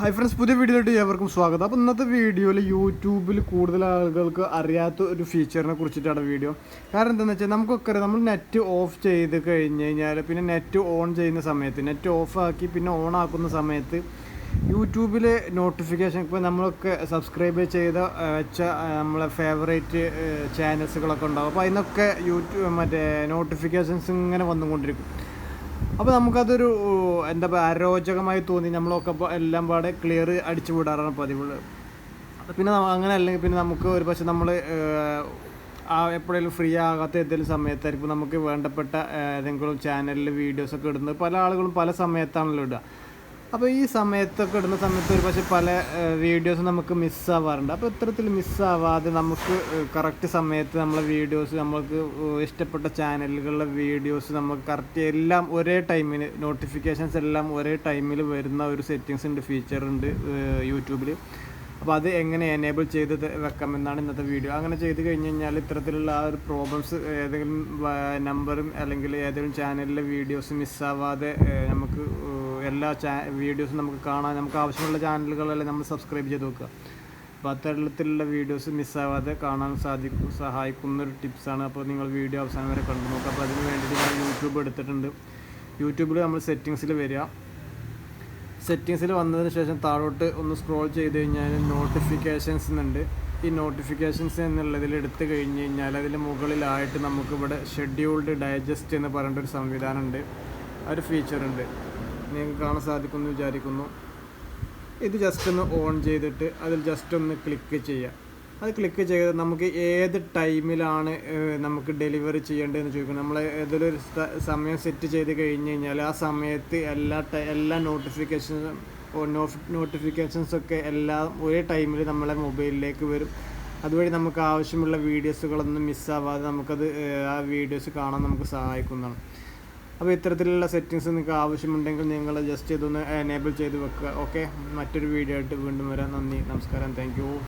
Hi friends പുതിയ വീഡിയോയിലോട്ട് ഏവർക്കും സ്വാഗതം. അപ്പോൾ ഇന്നത്തെ വീഡിയോയിൽ യൂട്യൂബിൽ കൂടുതൽ ആളുകൾക്ക് അറിയാത്ത ഒരു ഫീച്ചറിനെ കുറിച്ചിട്ടാണ് വീഡിയോ. കാരണം എന്താണെന്ന് വെച്ചാൽ നമുക്കൊക്കെ നമ്മൾ നെറ്റ് ഓഫ് ചെയ്ത് കഴിഞ്ഞ് കഴിഞ്ഞാൽ പിന്നെ നെറ്റ് ഓൺ ചെയ്യുന്ന സമയത്ത് നെറ്റ് ഓഫ് ആക്കി പിന്നെ ഓൺ ആക്കുന്ന സമയത്ത് യൂട്യൂബിൽ നോട്ടിഫിക്കേഷൻ ഇപ്പോൾ നമ്മളൊക്കെ സബ്സ്ക്രൈബ് ചെയ്ത വെച്ച നമ്മളെ ഫേവറേറ്റ് ചാനൽസുകളൊക്കെ ഉണ്ടാകും അപ്പോൾ അതിനൊക്കെ യൂട്യൂബ് മറ്റേ നോട്ടിഫിക്കേഷൻസ് ഇങ്ങനെ വന്നുകൊണ്ടിരിക്കും. അപ്പോൾ നമുക്കതൊരു എന്താ പറയുക അരോചകമായി തോന്നി. നമ്മളൊക്കെ എല്ലാം പാടെ ക്ലിയർ അടിച്ചു വിടാറാണ് പതിവ് പിന്നെ അങ്ങനെ അല്ലെങ്കിൽ പിന്നെ നമുക്ക് ഒരു പക്ഷെ നമ്മൾ ആ എപ്പോഴെങ്കിലും ഫ്രീ ആകാത്ത ഏതെങ്കിലും സമയത്തായിരിക്കും നമുക്ക് വേണ്ടപ്പെട്ട ഏതെങ്കിലും ചാനലിൽ വീഡിയോസൊക്കെ ഇടുന്നത്. പല ആളുകളും പല സമയത്താണല്ലോ ഇടുക. അപ്പോൾ ഈ സമയത്തൊക്കെ ഇടുന്ന സമയത്ത് ഒരു പക്ഷേ പല വീഡിയോസ് നമുക്ക് മിസ്സാവാറുണ്ട് അപ്പോൾ ഇത്തരത്തിൽ മിസ്സാവാതെ നമുക്ക് കറക്റ്റ് സമയത്ത് നമ്മളെ വീഡിയോസ് നമ്മൾക്ക് ഇഷ്ടപ്പെട്ട ചാനലുകളിലെ വീഡിയോസ് നമുക്ക് കറക്റ്റ് എല്ലാം ഒരേ ടൈമിന് നോട്ടിഫിക്കേഷൻസ് എല്ലാം ഒരേ ടൈമിൽ വരുന്ന ഒരു സെറ്റിങ്സ് ഉണ്ട് ഫീച്ചർ ഉണ്ട് യൂട്യൂബിൽ അപ്പോൾ അത് എങ്ങനെ എനേബിൾ ചെയ്ത് വെക്കാമെന്നാണ് ഇന്നത്തെ വീഡിയോ അങ്ങനെ ചെയ്ത് കഴിഞ്ഞ് കഴിഞ്ഞാൽ ഇത്തരത്തിലുള്ള ആ ഒരു പ്രോബ്ലംസ് ഏതെങ്കിലും നമ്പറും അല്ലെങ്കിൽ ഏതെങ്കിലും ചാനലിലെ വീഡിയോസ് മിസ്സാവാതെ നമുക്ക് എല്ലാ വീഡിയോസും നമുക്ക് കാണാൻ നമുക്ക് ആവശ്യമുള്ള ചാനലുകളെല്ലാം നമ്മൾ സബ്സ്ക്രൈബ് ചെയ്ത് വെക്കുക. അപ്പോൾ അത്തരത്തിലുള്ള വീഡിയോസ് മിസ്സാവാതെ കാണാൻ സാധിക്കും സഹായിക്കുന്ന ഒരു ടിപ്സാണ് അപ്പോൾ നിങ്ങൾ വീഡിയോ അവസാനം വരെ കണ്ടു നോക്കുക. അപ്പോൾ അതിന് വേണ്ടിയിട്ട് ഞാൻ യൂട്യൂബ് എടുത്തിട്ടുണ്ട്. യൂട്യൂബിൽ നമ്മൾ സെറ്റിങ്സിൽ വരിക. സെറ്റിങ്സിൽ വന്നതിന് ശേഷം താഴോട്ട് ഒന്ന് സ്ക്രോൾ ചെയ്ത് കഴിഞ്ഞാൽ നോട്ടിഫിക്കേഷൻസ് എന്നുണ്ട് ഈ നോട്ടിഫിക്കേഷൻസ് എന്നുള്ളതിൽ എടുത്തു കഴിഞ്ഞ് കഴിഞ്ഞാൽ അതിന് മുകളിലായിട്ട് നമുക്കിവിടെ ഷെഡ്യൂൾഡ് ഡൈജസ്റ്റ് എന്ന് പറഞ്ഞിട്ടൊരു സംവിധാനമുണ്ട്. ഒരു ഫീച്ചർ ഉണ്ട്. നിങ്ങൾക്ക് കാണാൻ സാധിക്കുമെന്ന് വിചാരിക്കുന്നു. ഇത് ജസ്റ്റ് ഒന്ന് ഓൺ ചെയ്തിട്ട് അതിൽ ജസ്റ്റ് ഒന്ന് ക്ലിക്ക് ചെയ്യുക അത് ക്ലിക്ക് ചെയ്ത് നമുക്ക് ഏത് ടൈമിലാണ് നമുക്ക് ഡെലിവറി ചെയ്യേണ്ടതെന്ന് ചോദിക്കുന്നത് നമ്മൾ ഏതൊരു സമയം സെറ്റ് ചെയ്ത് കഴിഞ്ഞ് കഴിഞ്ഞാൽ ആ സമയത്ത് എല്ലാ എല്ലാ നോട്ടിഫിക്കേഷൻസും നോട്ടിഫിക്കേഷൻസ് ഒക്കെ എല്ലാം ഒരേ ടൈമിൽ നമ്മളെ മൊബൈലിലേക്ക് വരും. അതുവഴി നമുക്ക് ആവശ്യമുള്ള വീഡിയോസുകളൊന്നും മിസ്സാവാതെ നമുക്കത് ആ വീഡിയോസ് കാണാൻ നമുക്ക് സഹായിക്കുന്നതാണ്. അപ്പോൾ ഇത്തരത്തിലുള്ള സെറ്റിങ്സ് നിങ്ങൾക്ക് ആവശ്യമുണ്ടെങ്കിൽ നിങ്ങൾ ജസ്റ്റ് ഇതൊന്ന് എനേബിൾ ചെയ്ത് വെക്കുക. ഓക്കെ മറ്റൊരു വീഡിയോ ആയിട്ട് വീണ്ടും വരാം. നന്ദി. നമസ്കാരം. താങ്ക്